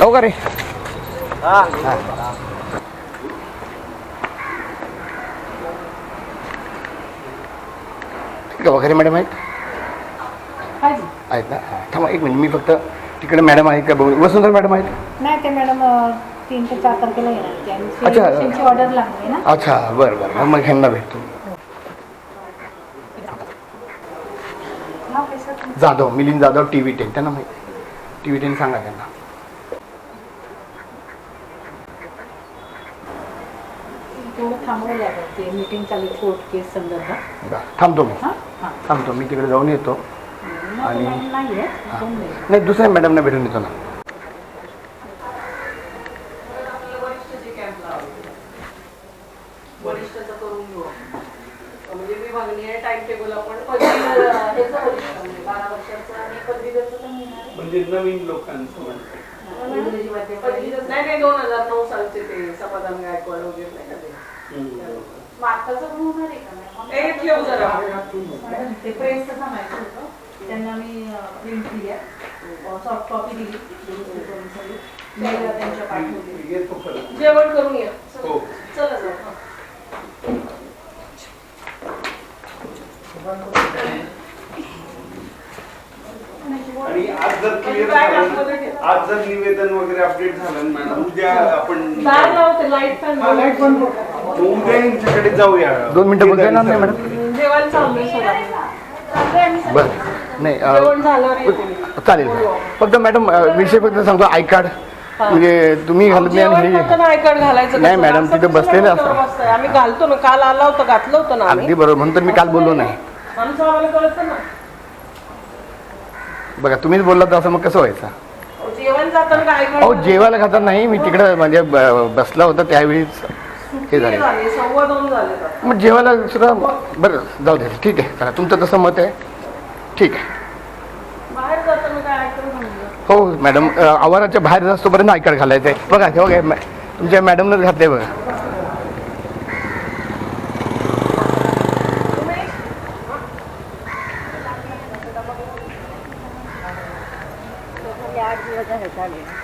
जाऊ का रे ठीक आहे वगैरे मॅडम आहेत? आहेत ना? हां थांबा एक मिनिट मी फक्त तिकडे मॅडम आहेत का बघू वसुंधरा मॅडम आहेत? नाही ते मॅडम अं, तीन ते चार तारखेला येणार होते आणि अच्छा. त्यांची ऑर्डर लागली ना? अच्छा बरं बरं. मग ह्यांना भेटतो. नाव काय सर तुमचं? Jadhav Milind Jadhav T V ten त्यांना माहिती टी व्ही टेन सांगा त्यांना. तेवढं थांबवावं लागेल ते मीटिंग चालू कोर्ट केस संदर्भात. बरं, थांबतो मी. हां हां. थांबतो मी तिकडे जाऊन येतो. आणि- नाही आहे दोन मिनिट. नाही दुसऱ्या मॅडमना भेटून येतो ना. वरिष्ठाचं करून घेऊ म्हणजे विभागणी आहे टाइम टेबल आपण पदवी ह्याचं वरिष्ठ म्हणजे बारा वर्षाचं आणि पदवीधरचं पण मिळणार आहे. म्हणजे नवीन लोकांचं म्हणते पदवीधर- नाही नाही दोन हजार नऊ सालचे ते समाधान गायकवाड वगैरे नाही का ते? मार्काचं पण होणार आहे का? मॅम? ए, ठेव जरा. मॅडम, ते प्रेसचं सांगायचं होतं त्यांना मी प्रिंट दिली आहे. सॉफ्ट कॉपी दिली. दुरुस्ती करून सगळी mail त्यांच्या पाठवली जेवण करून ये. हो. चला जाऊ आणि आज जर क्लिअर ठेव. आज जर निवेदन वगैरे अपडेट झालं ना मॅडम उद्या आपण फॅन मग उद्या यांच्याकडे जाऊया. दोन मिनिटं बोलता येणार नाही मॅडम चाललोय बरं. नाही जेवण मी. चालेल. फक्त मॅडम विषय फक्त सांगतो आय कार्ड. म्हणजे तुम्ही घालत नाही जेवण आणि हे- करताना आय कार्ड घालायचं नाही? मॅडम, तिथं बसलेलं मॅडम असतं. बसतंय? आम्ही घालतो ना काल आला होता घातलं होतं ना आम्ही. अगदी बरोबर म्हणून तर मी काल बोललो नाही. बघा तुम्हीच बोलला तर असं मग कसं व्हायचं? जेवण जाताना काय अहो जेवायला खातात नाही मी तिकडं म्हणजे ब- बसला होता त्यावेळीच हे झाले. झाले? सव्वा दोन झाले आता. मग जेवायला सुद्धा बरं जाऊ दे ठीक आहे. चला तुमचं तसं मत आहे. ठीक आहे. बाहेर जाताना काय ऐकलं म्हणलं? हो मॅडम अ, आवाराच्या बाहेर असतोपर्यंत आय कार्ड घालायचं आहे बघा हे बघा मॅ- तुमच्या मॅडमनं घातलंय बघा. आठ दिवस झाले चालेल